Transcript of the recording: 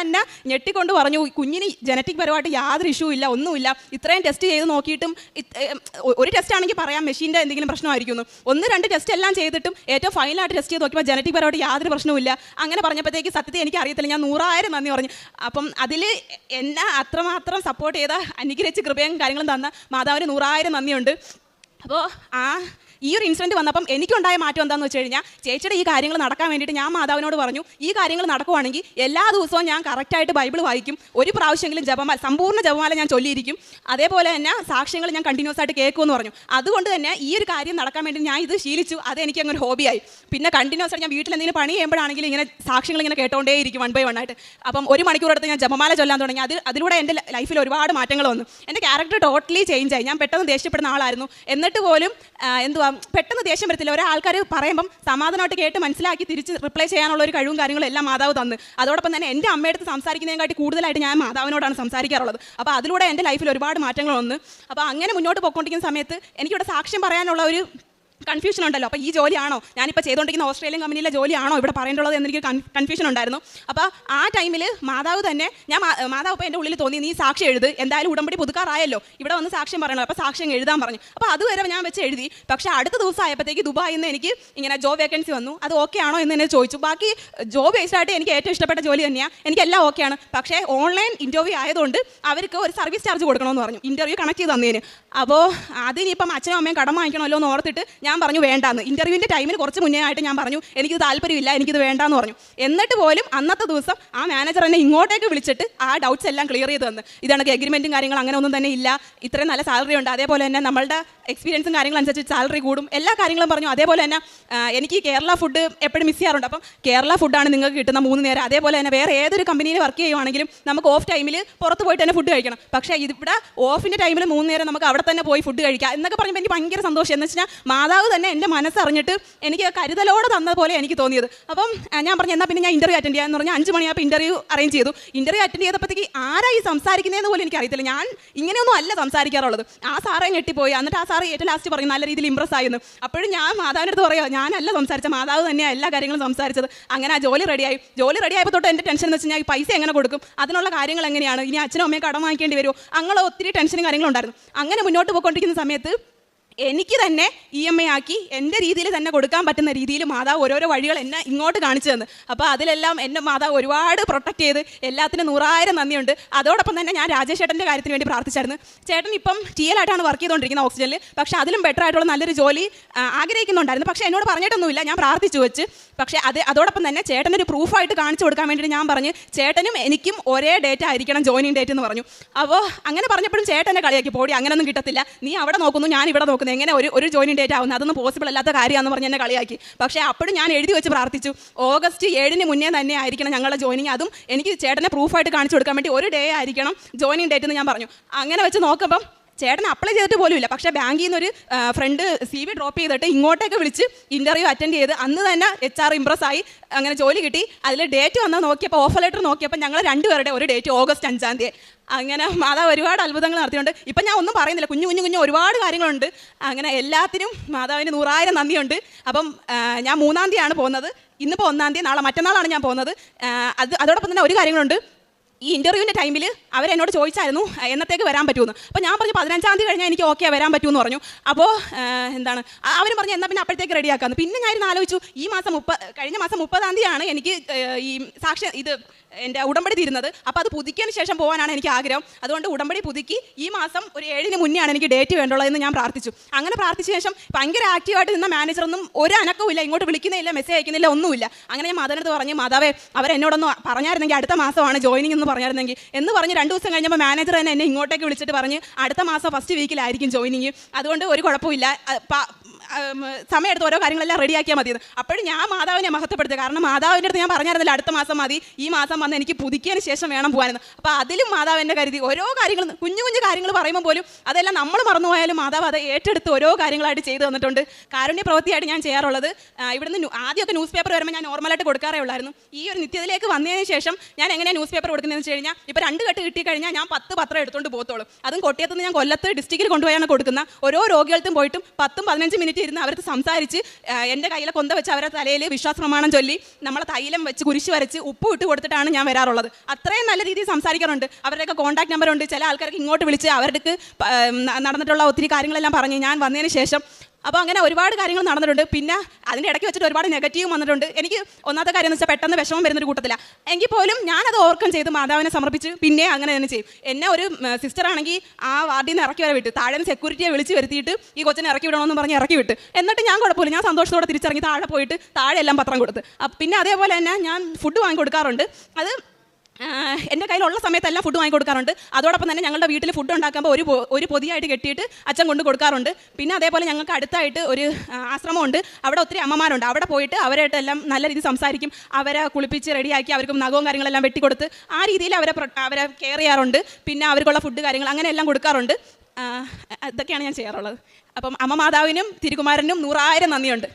തന്നെ ഞെട്ടിക്കൊണ്ട് പറഞ്ഞു കുഞ്ഞിന് ജനറ്റിക് പരമായിട്ട് യാതൊരു ഇഷ്യൂ ഇല്ല ഒന്നുമില്ല. ഇത്രയും ടെസ്റ്റ് ചെയ്ത് നോക്കിയിട്ടും ഒരു ടെസ്റ്റ് ആണെങ്കിൽ പറയാം മെഷീന്റെ എന്തെങ്കിലും പ്രശ്നമായിരിക്കുന്നു. ഒന്ന് രണ്ട് ടെസ്റ്റ് എല്ലാം ചെയ്തിട്ടും ഏറ്റവും ഫൈനലായിട്ട് ടെസ്റ്റ് ചെയ്ത് നോക്കിയപ്പോൾ ജനറ്റിക് പരമായിട്ട് യാതൊരു പ്രശ്നവുമില്ല അങ്ങനെ പറഞ്ഞപ്പോഴത്തേക്ക് സത്യത്തെ എനിക്ക് അറിയത്തില്ല. ഞാൻ നൂറായിരം നന്ദി പറഞ്ഞു. അപ്പം അതിൽ എന്നെ അത്രമാത്രം സപ്പോർട്ട് ചെയ്ത അനുഗ്രഹിച്ച് കൃപയും കാര്യങ്ങളും തന്ന മാതാവിന് നൂറായിരം നന്ദിയുണ്ട്. അപ്പോൾ ആ ഈ ഒരു ഇൻസിഡന്റ് വന്നപ്പം എനിക്കുണ്ടായ മാറ്റം എന്താണെന്ന് വെച്ച് കഴിഞ്ഞാൽ ചേച്ചിയുടെ ഈ കാര്യങ്ങൾ നടക്കാൻ വേണ്ടിയിട്ട് ഞാൻ മാതാവിനോട് പറഞ്ഞു ഈ കാര്യങ്ങൾ നടക്കുവാണെങ്കിൽ എല്ലാ ദിവസവും ഞാൻ കറക്റ്റായിട്ട് ബൈബിൾ വായിക്കും ഒരു പ്രാവശ്യമെങ്കിലും ജപമാല സമ്പൂർണ ജപമാല ഞാൻ ചൊല്ലിയിരിക്കും അതേപോലെ തന്നെ സാക്ഷ്യങ്ങൾ ഞാൻ കണ്ടിന്യൂസ് ആയിട്ട് കേൾക്കുമെന്ന് പറഞ്ഞു. അതുകൊണ്ട് തന്നെ ഈ ഒരു കാര്യം നടക്കാൻ വേണ്ടി ഞാൻ ഇത് ശീലിച്ചു അത് എനിക്ക് അങ്ങനെ ഹോബിയായി പിന്നെ കണ്ടിന്യൂസ് ആയിട്ട് ഞാൻ വീട്ടിൽ എന്തെങ്കിലും പണി ചെയ്യുമ്പോഴാണെങ്കിലും ഇങ്ങനെ സാക്ഷ്യങ്ങൾ ഇങ്ങനെ കേട്ടോണ്ടേ ഇരിക്കും വൺ ബൈ വൺ ആയിട്ട്. അപ്പം ഒരു മണിക്കൂർ എടുത്ത് ഞാൻ ജപമാല ചൊല്ലാൻ തുടങ്ങി അത് അതിലൂടെ എന്റെ ലൈഫിൽ ഒരുപാട് മാറ്റങ്ങൾ വന്നു. എന്റെ ക്യാരക്ടർ ടോട്ടലി ചേഞ്ച് ആയി. ഞാൻ പെട്ടെന്ന് ദേഷ്യപ്പെടുന്ന ആളായിരുന്നു. എന്നിട്ട് പോലും എന്തുവാ പെട്ടെന്ന് ദേഷ്യം വരത്തില്ല. ഒരേ ആൾക്കാർ പറയുമ്പം സമാധാനമായിട്ട് കേട്ട് മനസ്സിലാക്കി തിരിച്ച് റിപ്ലൈ ചെയ്യാനുള്ള ഒരു കഴിവും കാര്യങ്ങളും എല്ലാം മാതാവ് തന്ന്. അതോടൊപ്പം തന്നെ എന്റെ അമ്മയടുത്ത് സംസാരിക്കുന്നതിനെക്കാട്ടി കൂടുതലായിട്ട് ഞാൻ മാതാവിനോടാണ് സംസാരിക്കാറുള്ളത്. അപ്പോൾ അതിലൂടെ എന്റെ ലൈഫിൽ ഒരുപാട് മാറ്റങ്ങൾ വന്നു. അപ്പോൾ അങ്ങനെ മുന്നോട്ട് പോയിക്കൊണ്ടിരിക്കുന്ന സമയത്ത് എനിക്കിവിടെ സാക്ഷ്യം പറയാനുള്ള ഒരു കൺഫ്യൂഷൻ ഉണ്ടല്ലോ. അപ്പോൾ ഈ ജോലിയാണോ? ഞാനിപ്പോൾ ചെയ്തുകൊണ്ടിരിക്കുന്ന ഓസ്ട്രേലിയൻ കമ്പനിയിലെ ജോലിയാണോ ഇവിടെ പറയേണ്ടുള്ളത് എന്നെനിക്ക് കൺഫ്യൂഷൻ ഉണ്ടായിരുന്നു. അപ്പോൾ ആ ടൈമിൽ മാതാവ് തന്നെ ഞാൻ മാതാവ് ഇപ്പോൾ എന്റെ ഉള്ളിൽ തോന്നി നീ സാക്ഷി എഴുത്. എന്തായാലും ഉടമ്പടി പുതുക്കാറായല്ലോ. ഇവിടെ വന്ന് സാക്ഷ്യം പറയണോ. അപ്പോൾ സാക്ഷ്യം എഴുതാൻ പറഞ്ഞു. അപ്പോൾ അതുവരെ ഞാൻ വെച്ച് എഴുതി. പക്ഷേ അടുത്ത ദിവസം ആയപ്പോഴത്തേക്ക് ദുബായിൽ നിന്ന് എനിക്ക് ഇങ്ങനെ ജോബ് വേക്കൻസി വന്നു. അത് ഓക്കെ ആണോ എന്ന് എന്നെ ചോദിച്ചു. ബാക്കി ജോബ് ബേസ്ഡ് ആയിട്ട് എനിക്ക് ഏറ്റവും ഇഷ്ടപ്പെട്ട ജോലി തന്നെയാണ് എനിക്കെല്ലാം ഓക്കെയാണ് പക്ഷേ ഓൺലൈൻ ഇന്റർവ്യൂ ആയതുകൊണ്ട് അവർക്ക് ഒരു സർവീസ് ചാർജ് കൊടുക്കണമെന്ന് പറഞ്ഞു. ഇന്റർവ്യൂ കണക്ട് ചെയ്ത് തന്നതിന് അപ്പോൾ അതിനിപ്പം അച്ഛനും അമ്മയും കടം വാങ്ങിക്കണമല്ലോ എന്ന് ഓർത്തിട്ട് ഞാൻ പറഞ്ഞു വേണ്ടാന്ന്. ഇന്റർവ്യൂവിന്റെ ടൈമിന് കുറച്ച് മുന്നേ ആയിട്ട് ഞാൻ പറഞ്ഞു എനിക്കിത് താല്പര്യമില്ല എനിക്കിത് വേണ്ടാന്ന് പറഞ്ഞു. എന്നിട്ട് പോലും അന്നത്തെ ദിവസം ആ മാനേജർ എന്നെ ഇങ്ങോട്ടേക്ക് വിളിച്ചിട്ട് ആ ഡൗട്ട്സ് എല്ലാം ക്ലിയർ ചെയ്ത് തന്നു. ഇതാണ് എഗ്രിമെന്റും കാര്യങ്ങളും അങ്ങനെ ഒന്നും തന്നെ ഇല്ല. ഇത്രയും നല്ല സാലറി ഉണ്ട്. അതേപോലെ തന്നെ നമ്മളുടെ എക്സ്പീരിയൻസും കാര്യങ്ങളും അനുസരിച്ച് സാലറി കൂടും. എല്ലാ കാര്യങ്ങളും പറഞ്ഞു. അതേപോലെ തന്നെ എനിക്ക് കേരള ഫുഡ് എപ്പോഴും മിസ് ചെയ്യാറുണ്ട്. അപ്പം കേരള ഫുഡാണ് നിങ്ങൾക്ക് കിട്ടുന്ന മൂന്ന് നേരം. അതേപോലെ തന്നെ വേറെ ഏതൊരു കമ്പനിയിൽ വർക്ക് ചെയ്യുവാണെങ്കിലും നമുക്ക് ഓഫ് ടൈമിൽ പുറത്ത് പോയിട്ട് തന്നെ ഫുഡ് കഴിക്കണം. പക്ഷേ ഇവിടെ ഓഫിന്റെ ടൈമിൽ മൂന്ന് നേരം നമുക്ക് അവിടെ തന്നെ പോയി ഫുഡ് കഴിക്കാം എന്നൊക്കെ പറയുമ്പോൾ എനിക്ക് ഭയങ്കര സന്തോഷം. എന്ന് വെച്ചാൽ മാതാവ് തന്നെ എന്റെ മനസ്സറിഞ്ഞിട്ട് എനിക്ക് കരുതലോടെ തന്ന പോലെ എനിക്ക് തോന്നിയത്. അപ്പം ഞാൻ പറഞ്ഞു എന്നാൽ പിന്നെ ഞാൻ ഇന്റർവ്യൂ അറ്റൻഡ് ചെയ്യാമെന്ന് പറഞ്ഞാൽ അഞ്ച് മണി ആപ്പ് ഇന്റർവ്യൂ അറേഞ്ച് ചെയ്തു. ഇന്റർവ്യൂ അറ്റൻഡ് ചെയ്തപ്പോഴത്തേക്ക് ആരായി സംസാരിക്കുന്നതെന്ന് പോലും എനിക്ക് അറിയത്തില്ല ഞാൻ ഇങ്ങനെയൊന്നും അല്ല സംസാരിക്കാറുള്ളത്. ആ സാറെ ഞെട്ടിപ്പോയി. എന്നിട്ട് ആ സാറ് ഏറ്റവും ലാസ്റ്റ് പറഞ്ഞു നല്ല രീതിയിൽ ഇമ്പ്രസ് ആയിരുന്നു അപ്പോഴും ഞാൻ മാതാവിന്റെ അടുത്ത് പറയുക ഞാനല്ല സംസാരിച്ച മാതാവ് തന്നെയാണ് എല്ലാ കാര്യങ്ങളും സംസാരിച്ചത്. അങ്ങനെ ആ ജോലി റെഡിയായി ജോലി റെഡിയായപ്പോൾ തൊട്ട് എന്റെ ടെൻഷൻ എന്ന് വെച്ച് കഴിഞ്ഞാൽ ഈ പൈസ എങ്ങനെ കൊടുക്കും? അതിനുള്ള കാര്യങ്ങൾ എങ്ങനെയാണ്? ഇനി അച്ഛനും അമ്മയും കടം വാങ്ങിക്കേണ്ടി വരുമോ അങ്ങനെ ഒത്തിരി ടെൻഷനും കാര്യങ്ങളും ഉണ്ടായിരുന്നു. അങ്ങനെ മുന്നോട്ട് പോയിക്കൊണ്ടിരിക്കുന്ന സമയത്ത് എനിക്ക് തന്നെ ഇ എം ഐ ആക്കി എന്റെ രീതിയിൽ തന്നെ കൊടുക്കാൻ പറ്റുന്ന രീതിയിൽ മാതാവ് ഓരോരോ വഴികൾ എന്നെ ഇങ്ങോട്ട് കാണിച്ചു തന്നു. അപ്പോൾ അതിലെല്ലാം എന്നെ മാതാവ് ഒരുപാട് പ്രൊട്ടക്ട് ചെയ്ത് എല്ലാത്തിനും നൂറായിരം നന്ദിയുണ്ട്. അതോടൊപ്പം തന്നെ ഞാൻ രാജേഷ് ചേട്ടന്റെ കാര്യത്തിന് വേണ്ടി പ്രാർത്ഥിച്ചായിരുന്നു. ചേട്ടൻ ഇപ്പം ടി എൽ ആയിട്ടാണ് വർക്ക് ചെയ്തുകൊണ്ടിരിക്കുന്നത് ഓക്സിജനിൽ പക്ഷേ അതിലും ബെറ്റർ ആയിട്ടുള്ള നല്ലൊരു ജോലി ആഗ്രഹിക്കുന്നുണ്ടായിരുന്നു. പക്ഷേ എന്നോട് പറഞ്ഞിട്ടൊന്നുമില്ല. ഞാൻ പ്രാർത്ഥിച്ചു വെച്ച്. പക്ഷേ അത് അതോടൊപ്പം തന്നെ ചേട്ടനൊരു പ്രൂഫായിട്ട് കാണിച്ചു കൊടുക്കാൻ വേണ്ടിയിട്ട് ഞാൻ പറഞ്ഞു ചേട്ടനും എനിക്കും ഒരേ ഡേറ്റ് ആയിരിക്കണം ജോയിനിങ് ഡേറ്റ് എന്ന് പറഞ്ഞു. അപ്പോൾ അങ്ങനെ പറഞ്ഞപ്പോഴും ചേട്ടനെ കളിയാക്കി. പോടി അങ്ങനെയൊന്നും കിട്ടത്തില്ല. നീ അവിടെ നോക്കുന്നു ഞാൻ ഇവിടെ നോക്കുന്നു. എങ്ങനെ ഒരു ഒരു ജോയിനിങ് ഡേറ്റ് ആവുന്നത് അതൊന്നും പോസിബിൾ അല്ലാത്ത കാര്യമാണെന്ന് പറഞ്ഞ് എന്നെ കളിയാക്കി. പക്ഷേ അപ്പോഴും ഞാൻ എഴുതി വെച്ച് പ്രാർത്ഥിച്ചു. ഓഗസ്റ്റ് ഏഴിന് മുന്നേ തന്നെ ആയിരിക്കണം ഞങ്ങളുടെ ജോയിനിങ് അതും എനിക്ക് ചേട്ടനെ പ്രൂഫായിട്ട് കാണിച്ചു കൊടുക്കാൻ വേണ്ടി ഒരു ഡേ ആയിരിക്കണം ജോയിനിങ് ഡേറ്റ് എന്ന് ഞാൻ പറഞ്ഞു. അങ്ങനെ വെച്ച് നോക്കുമ്പം ചേട്ടൻ അപ്ലൈ ചെയ്തിട്ട് പോലും ഇല്ല പക്ഷേ ബാങ്കിൽ നിന്നൊരു ഫ്രണ്ട് സി വി ഡ്രോപ്പ് ചെയ്തിട്ട് ഇങ്ങോട്ടേക്ക് വിളിച്ച് ഇന്റർവ്യൂ അറ്റൻഡ് ചെയ്ത് അന്ന് തന്നെ എച്ച് ആർ ഇംപ്രസ് ആയി. അങ്ങനെ ജോലി കിട്ടി. അതിൽ ഡേറ്റ് വന്നാൽ നോക്കിയപ്പോൾ ഓഫർ ലെറ്റർ നോക്കിയപ്പോൾ ഞങ്ങൾ രണ്ടുപേരുടെ ഒരു ഡേറ്റ് ഓഗസ്റ്റ് അഞ്ചാം തീയതി. അങ്ങനെ മാതാവ് ഒരുപാട് അത്ഭുതങ്ങൾ നടത്തിയിട്ടുണ്ട്. ഇപ്പം ഞാൻ ഒന്നും പറയുന്നില്ല. കുഞ്ഞു കുഞ്ഞു കുഞ്ഞു ഒരുപാട് കാര്യങ്ങളുണ്ട്. അങ്ങനെ എല്ലാത്തിനും മാതാവിന് നൂറായിരം നന്ദിയുണ്ട്. അപ്പം ഞാൻ മൂന്നാം തീയതിയാണ് പോകുന്നത്. ഇന്നിപ്പോൾ ഒന്നാം തീയതി നാളെ മറ്റന്നാളാണ് ഞാൻ പോകുന്നത്. അത് അതോടൊപ്പം തന്നെ ഒരു കാര്യങ്ങളുണ്ട്. ഈ ഇന്റർവ്യൂവിന്റെ ടൈമിൽ അവരെന്നോട് ചോദിച്ചായിരുന്നു "ആ, എന്നത്തേക്ക് വരാൻ പറ്റുമെന്ന് അപ്പോൾ ഞാൻ പറഞ്ഞു പതിനഞ്ചാം തീയതി കഴിഞ്ഞാൽ എനിക്ക് ഓക്കെ വരാൻ പറ്റുമെന്ന് പറഞ്ഞു. അപ്പോൾ എന്താണ് അവർ പറഞ്ഞു എന്നാൽ പിന്നെ അപ്പോഴത്തേക്ക് റെഡിയാക്കാമെന്ന് പിന്നെ ഞാനിരുന്ന് ആലോചിച്ചു ഈ മാസം മുപ്പ കഴിഞ്ഞ മാസം മുപ്പതാം തീയതിയാണ് എനിക്ക് ഈ സാക്ഷ്യ ഇത് എന്റെ ഉടമ്പടി തീരുന്നത്. അപ്പോൾ അത് പുതുക്കിയതിന് ശേഷം പോകാനാണ് എനിക്ക് ആഗ്രഹം. അതുകൊണ്ട് ഉടമ്പടി പുതുക്കി ഈ മാസം ഒരു ഏഴിന് മുന്നെയാണ് എനിക്ക് ഡേറ്റ് വേണ്ടുള്ളതെന്ന് ഞാൻ പ്രാർത്ഥിച്ചു. അങ്ങനെ പ്രാർത്ഥിച്ച ശേഷം ഭയങ്കര ആക്റ്റീവായിട്ട് നിന്ന മാനേജറൊന്നും ഒരു അനക്കവുമില്ല ഇങ്ങോട്ട് വിളിക്കുന്നില്ല മെസ്സേജ് അയക്കുന്നില്ല ഒന്നുമില്ല. അങ്ങനെ ഞാൻ മാതാവിനടുത്ത് പറഞ്ഞു മാതാവേ അവരെന്നോടൊന്ന് പറഞ്ഞായിരുന്നെങ്കിൽ അടുത്ത മാസമാണ് ജോയിനിങ് എന്ന് പറഞ്ഞായിരുന്നെങ്കിൽ. എന്ന് പറഞ്ഞ് രണ്ട് ദിവസം കഴിഞ്ഞപ്പോൾ മാനേജർ തന്നെ എന്നെ ഇങ്ങോട്ടേക്ക് വിളിച്ചിട്ട് പറഞ്ഞ് അടുത്ത മാസം ഫസ്റ്റ് വീക്കിലായിരിക്കും ജോയിനിങ് അതുകൊണ്ട് ഒരു കുഴപ്പമില്ല സമയമെടുത്ത് ഓരോ കാര്യങ്ങളെല്ലാം റെഡിയാക്കിയാൽ മതിയെന്ന്. അപ്പോഴും ഞാൻ മാതാവിനെ മഹത്വപ്പെടുത്തുക. കാരണം മാതാവിന്റെ അടുത്ത് ഞാൻ പറഞ്ഞായിരുന്നില്ല അടുത്ത മാസം മതി ഈ മാസം വന്ന് എനിക്ക് പുതുക്കിയതിന് ശേഷം വേണം പോകാനെന്ന്. അപ്പോൾ അതിലും മാതാവിന്റെ കരുതി. ഓരോ കാര്യങ്ങളും കുഞ്ഞു കുഞ്ഞു കാര്യങ്ങൾ പറയുമ്പോൾ പോലും അതെല്ലാം നമ്മൾ മറന്നുപോയാലും മാതാവ് അത് ഏറ്റെടുത്ത് ഓരോ കാര്യങ്ങളായിട്ട് ചെയ്തു തന്നിട്ടുണ്ട്. കാരുണ്യ പ്രവൃത്തിയായിട്ട് ഞാൻ ചെയ്യാറുള്ളത് ഇവിടുന്ന് ആദ്യമൊക്കെ ന്യൂസ് പേപ്പർ വരുമ്പോൾ ഞാൻ നോർമലായിട്ട് കൊടുക്കാറേ ഉള്ളായിരുന്നു. ഈ ഒരു നിത്യത്തിലേക്ക് വന്നതിന് ശേഷം ഞാൻ എങ്ങനെയാണ് ന്യൂസ് പേപ്പർ കൊടുക്കുന്നതെന്ന് വെച്ച് കഴിഞ്ഞാൽ ഇപ്പോൾ രണ്ട് കെട്ട് കിട്ടിക്കഴിഞ്ഞാൽ ഞാൻ പത്ത് പത്രം എടുത്തുകൊണ്ട് പോകത്തുള്ളൂ അതും കൊട്ടിയത്തുനിന്ന് ഞാൻ കൊല്ലത്ത് ഡിസ്ട്രിക്റ്റിൽ കൊണ്ടുപോയാണ് കൊടുക്കുന്ന. ഓരോ രോഗികൾക്കും പോയിട്ടും പത്തും പതിനഞ്ച് മിനിറ്റ് അടുത്തിരുന്ന് അവർക്ക് സംസാരിച്ച് എന്റെ കയ്യിലെ കൊന്ത വെച്ച് അവരുടെ തലയിൽ വിശ്വാസപ്രമാണം ചൊല്ലി നമ്മളെ തൈലം വെച്ച് കുരിശ് വരച്ച് ഉപ്പ് ഇട്ട് കൊടുത്തിട്ടാണ് ഞാൻ വരാറുള്ളത്. അത്രയും നല്ല രീതിയിൽ സംസാരിക്കാറുണ്ട്. അവരുടെയൊക്കെ കോൺടാക്ട് നമ്പർ ഉണ്ട്. ചില ആൾക്കാർക്ക് ഇങ്ങോട്ട് വിളിച്ച് അവർക്ക് നടന്നിട്ടുള്ള ഒത്തിരി കാര്യങ്ങളെല്ലാം പറഞ്ഞ് ഞാൻ വന്നതിന് ശേഷം അപ്പോൾ അങ്ങനെ ഒരുപാട് കാര്യങ്ങൾ നടന്നിട്ടുണ്ട്. പിന്നെ അതിന്റെ ഇടയ്ക്ക് വെച്ചിട്ട് ഒരുപാട് നെഗറ്റീവ് വന്നിട്ടുണ്ട്. എനിക്ക് ഒന്നാമത്തെ കാര്യം എന്ന് വെച്ചാൽ പെട്ടെന്ന് വിഷമം വരുന്നൊരു കൂട്ടത്തില്ല എങ്കിൽ പോലും ഞാനത് ഓവർകം ചെയ്ത് മാതാവിനെ സമർപ്പിച്ച് പിന്നെ അങ്ങനെ തന്നെ ചെയ്യും. എന്നെ ഒരു സിസ്റ്റർ ആണെങ്കിൽ ആ വാർഡിൽ നിന്ന് ഇറക്കി വരെ വിട്ട്. താഴെ നിന്ന് സെക്യൂരിറ്റിയെ വിളിച്ച് വരുത്തിയിട്ട് ഈ കൊച്ചിനെ ഇറക്കി വിടണമെന്ന് പറഞ്ഞ് ഇറക്കി വിട്ട്. എന്നിട്ട് ഞാൻ കുഴപ്പമില്ല. ഞാൻ സന്തോഷത്തോടെ തിരിച്ചിറങ്ങി താഴെ പോയിട്ട് താഴെ എല്ലാം പത്രം കൊടുത്ത്. പിന്നെ അതേപോലെ തന്നെ ഞാൻ ഫുഡ് വാങ്ങി കൊടുക്കാറുണ്ട്. അത് എന്റെ കയ്യിലുള്ള സമയത്തെല്ലാം ഫുഡ് വാങ്ങി കൊടുക്കാറുണ്ട്. അതോടൊപ്പം തന്നെ ഞങ്ങളുടെ വീട്ടിൽ ഫുഡ് ഉണ്ടാക്കുമ്പോൾ ഒരു ഒരു പൊതിയായിട്ട് കെട്ടിയിട്ട് അച്ഛൻ കൊണ്ട് കൊടുക്കാറുണ്ട്. പിന്നെ അതേപോലെ ഞങ്ങൾക്ക് അടുത്തായിട്ട് ഒരു ആശ്രമമുണ്ട്. അവിടെ ഒത്തിരി അമ്മമാരുണ്ട്. അവിടെ പോയിട്ട് അവരായിട്ടെല്ലാം നല്ല രീതിയിൽ സംസാരിക്കും. അവരെ കുളിപ്പിച്ച് റെഡിയാക്കി അവർക്കും നഖവും കാര്യങ്ങളെല്ലാം വെട്ടിക്കൊടുത്ത് ആ രീതിയിൽ അവരെ അവരെ കെയർ ചെയ്യാറുണ്ട്. പിന്നെ അവർക്കുള്ള ഫുഡ് കാര്യങ്ങൾ അങ്ങനെ എല്ലാം കൊടുക്കാറുണ്ട് ഇതൊക്കെയാണ് ഞാൻ ചെയ്യാറുള്ളത്. അപ്പം അമ്മ മാതാവിനും തിരുകുമാരനും നൂറായിരം നന്ദിയുണ്ട്.